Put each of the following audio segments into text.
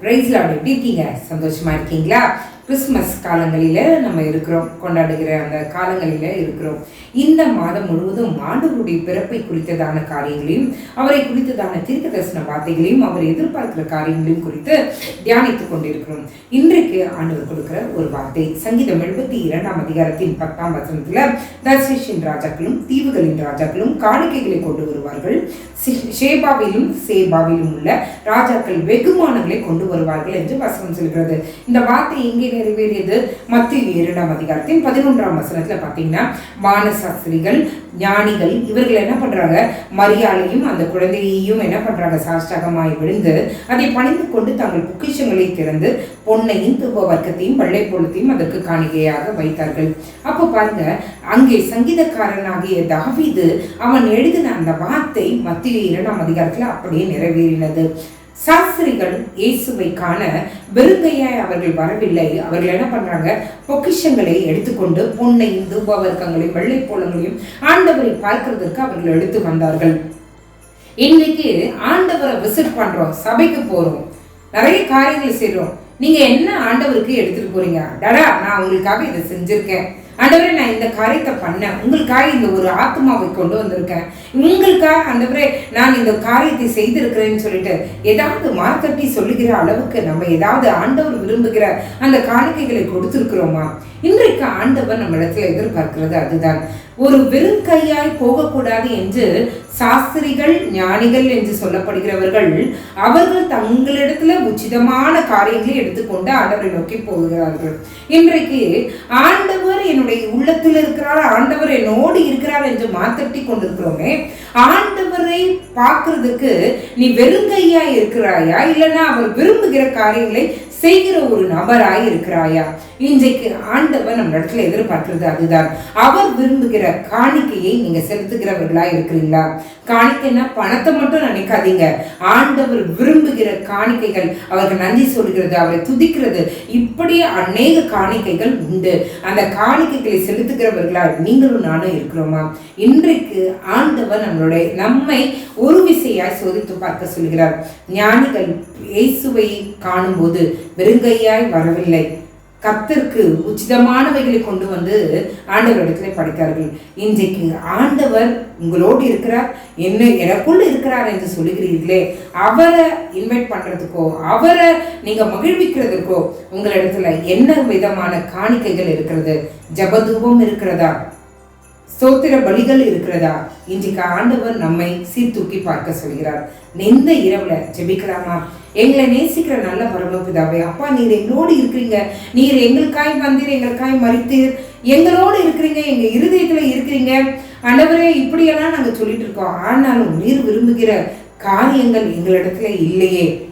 Price Lord எப்படி இருக்கீங்க? சந்தோஷமா இருக்கீங்களா? கிறிஸ்மஸ் காலங்களில் நம்ம இருக்கிறோம் கொண்டாடுகிற அந்த காலங்களில் இருக்கிறோம். இந்த மாதம் முழுவதும் ஆண்டவருடைய பிறப்பை குறித்ததான காரியங்களையும் அவரை குறித்ததான தீர்க்க தரிசன வார்த்தைகளையும் அவர் எதிர்பார்க்கிற காரியங்களையும் குறித்து தியானித்துக் கொண்டிருக்கிறோம். இன்றைக்கு ஆண்டவர் கொடுக்கிற ஒரு வார்த்தை சங்கீதம் எழுபத்தி இரண்டாம் அதிகாரத்தின் பத்தாம் வசனத்தில் தர்சிஷின் ராஜாக்களும் தீவுகளின் ராஜாக்களும் காணிக்கைகளை கொண்டு வருவார்கள். ஷேபாவிலும் சேபாவிலும் உள்ள ராஜாக்கள் வெகுமானங்களை கொண்டு வருவார்கள் என்று வசனம் சொல்கிறது. இந்த வார்த்தை இங்கே நிறைவேறியது. மத்திய இரண்டாம் அதிகாரத்தின் பதினொன்றாம் வசனத்துல பாத்தீங்கன்னா வானசாஸ்திரிகள் ஞானிகள் இவர்கள் என்ன பண்றாங்க? மரியாதையும் அந்த குழந்தையையும் என்ன பண்றாங்க? சாஷ்டகமாய் விழுந்து அதை பணிந்து கொண்டு தங்கள் பொக்கிஷங்களை திறந்து பொன்னையும் துப வர்க்கத்தையும் வெள்ளை அதற்கு காணிக்கையாக வைத்தார்கள். அப்போ பாருங்க அங்கே சங்கீதக்காரனாகிய தாவிது அவன் எழுதின அந்த வார்த்தை மத்திய இரண்டாம் அதிகாரத்தில் அப்படியே நிறைவேறினது. சாஸ்திரிகள் இயேசுவை காண வெறுங்கையாய் அவர்கள் வரவில்லை. அவர்கள் என்ன பண்றாங்க? பொக்கிஷங்களை எடுத்துக்கொண்டு பொன்னையும் தூபவர்க்கங்களையும் வெள்ளை போலங்களையும் ஆண்டவரை பார்க்கறதற்கு அவர்கள் எடுத்து வந்தார்கள். இன்னைக்கு ஆண்டவரை விசிட் பண்றோம் சபைக்கு போறோம். நிறைய காரியங்கள் செய்றோம். நீங்க என்ன ஆண்டவருக்கு எடுத்துட்டு போறீங்க? டடா நான் உங்களுக்காக இதை செஞ்சிருக்கேன். ஆண்டவரே நான் இந்த காரியத்தை பண்ணேன். உங்களுக்காக இந்த ஒரு ஆத்மாவை கொண்டு வந்திருக்கேன். உங்களுக்காக ஆண்டவரே நான் இந்த காரியத்தை செய்திருக்கிறேன்னு சொல்லிட்டு ஏதாவது மார்க்கட்டி சொல்லுகிற அளவுக்கு நம்ம ஏதாவது ஆண்டவர் விரும்புகிற அந்த காணிக்கைகளை கொடுத்துருக்குறோமா? இன்றைக்கு ஆண்டவர் நம்ம இடத்துல எதிர்பார்க்கிறது அதுதான். ஒரு வெறும் கையாய் போகக்கூடாது என்று சாஸ்திரிகள் ஞானிகள் என்று சொல்லப்படுகிறவர்கள் அவர்கள் தங்களிடத்துல உச்சிதமான காரியங்களை எடுத்துக்கொண்டு ஆண்டவரை நோக்கி போகிறார்கள். இன்றைக்கு ஆண்டவர் என்னுடைய உள்ளத்தில் இருக்கிறார் ஆண்டவர் என்னோடு இருக்கிறார் என்று மாத்தட்டி கொண்டிருக்கிறோமே ஆண்டவரை பார்க்கறதுக்கு நீ வெறுங்கையா இருக்கிறாயா? இல்லைன்னா அவர் விரும்புகிற காரியங்களை செய்கிற ஒரு நபராய் இருக்கிறாயா? இன்றைக்கு ஆண்டவர் நம்ம இடத்துல எதிர்பார்க்கிறது அதுதான். அவர் விரும்புகிற காணிக்கையை நீங்க செலுத்துகிறவர்களா இருக்கிறீங்களா? காணிக்கைன்னா பணத்தை மட்டும் நினைக்காதீங்க. ஆண்டவர் விரும்புகிற காணிக்கைகள் அவருக்கு நன்றி சொல்கிறது அவரை துதிக்கிறது. இப்படி அநேக காணிக்கைகள் உண்டு. அந்த காணிக்கைகளை செலுத்துகிறவர்களா நீங்களும் நானும் இருக்கிறோமா? இன்றைக்கு ஆண்டவர் நம்மளுடைய நம்மை ஒரு விசையாய் சோதித்து பார்க்க சொல்கிறார். ஞானிகள் இயேசுவை காணும்போது வெறுங்கையாய் வரவில்லை. கத்திற்கு உச்சிதமானவைகளை கொண்டு வந்து ஆண்டவர் படைத்தார்கள். இன்றைக்கு ஆண்டவர் உங்களோடு இருக்கிறார். என்ன எனக்குள்ள இருக்கிறார் என்று சொல்லுகிறீர்களே. அவரை இன்வைட் பண்றதுக்கோ அவரை நீங்க மகிழ்விக்கிறதுக்கோ உங்களிடத்துல என்ன விதமான காணிக்கைகள் இருக்கிறது? ஜபதூபம் இருக்கிறதா? ஸ்தோத்திர பலிகள் இருக்கிறதா? இன்றைக்கு ஆண்டவர் நம்மை சீர்தூக்கி பார்க்க சொல்கிறார். எந்த இரவுல ஜெபிக்கலாமா? எங்களை நேசிக்கிற நல்ல பரமபிதாவே. அப்பா நீர் எங்களோடு இருக்கிறீங்க. நீர் எங்களுக்காய் வந்தீர் எங்களுக்காய் மறித்தீர் எங்களோடு இருக்கிறீங்க எங்க இருதயத்துல இருக்கிறீங்க. ஆண்டவரே இப்படியெல்லாம் நாங்கள் சொல்லிட்டு இருக்கோம். ஆனாலும் நீர் விரும்புகிற காரியங்கள் எங்களிடத்துல இல்லையே.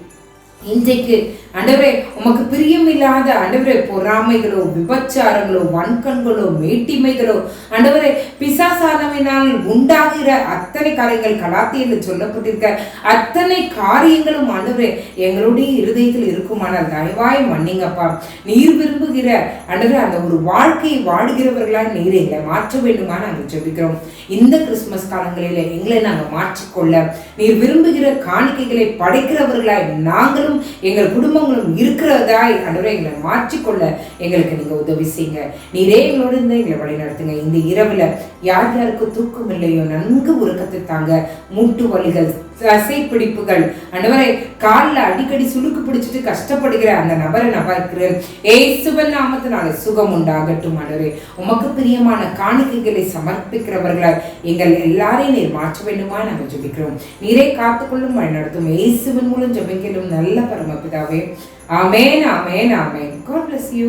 இன்றைக்கு அண்டவரே உமக்கு பிரியமில்லாத அண்டவரே பொறாமைகளோ விபச்சாரங்களோ வன்கண்களோ மேட்டிமைகளோ அண்டவரே பிசாசானவினால் உண்டாகிற அத்தனை காரியங்கள் கலாத்தியில் சொல்லப்பட்டிருக்க அத்தனை காரியங்களும் அண்டவரே எங்களுடைய இருதயத்தில் இருக்குமானால் தயவாய் மன்னிங்கப்பா. நீர் விரும்புகிற அண்டவரே அந்த ஒரு வாழ்க்கையை வாடுகிறவர்களால் நீர் எங்களை மாற்ற வேண்டுமா நாங்கள் ஜெபிக்கிறோம். இந்த கிறிஸ்துமஸ் காலங்களில் எங்களை நாங்கள் மாற்றிக்கொள்ள நீர் விரும்புகிற காணிக்கைகளை படைக்கிறவர்களாய் நாங்களும் எங்கள் குடும்பங்களும் இருக்கிறதாய். அன்றவரை எங்களை மாற்றிக்கொள்ள எங்களுக்கு நீங்க உதவி செய்யுங்க. நீரே எங்களோடு இருந்து எங்களை வழி நடத்துங்க. இந்த இரவுல யார் யாருக்கு தூக்கம் இல்லையோ நன்கு உறக்கத்தை தாங்க மூட்டு வலிகள் தசை பிடிப்புகள் ஆண்டவரே காலில் அடிக்கடி சுளுக்கு பிடிச்சிட்டு கஷ்டப்படுகிற அந்த நபரை நான் பார்க்கிறேன். ஏசுவன் நாமத்தினால சுகம் உண்டாகட்டும் ஆண்டவரே உமக்கு பிரியமான காணிக்கைகளை சமர்ப்பிக்கிறவர்களால் எங்கள் எல்லாரையும் நீர் மாற்ற வேண்டுமா நாங்கள் ஜபிக்கிறோம். நீரே காத்துக்கொள்ளும் வழி நடத்தும் ஏசுவன் மூலம் ஜெபிக்கலும் நல்ல பரமபிதாவே. ஆமேன் ஆமேன் ஆமேன். God bless you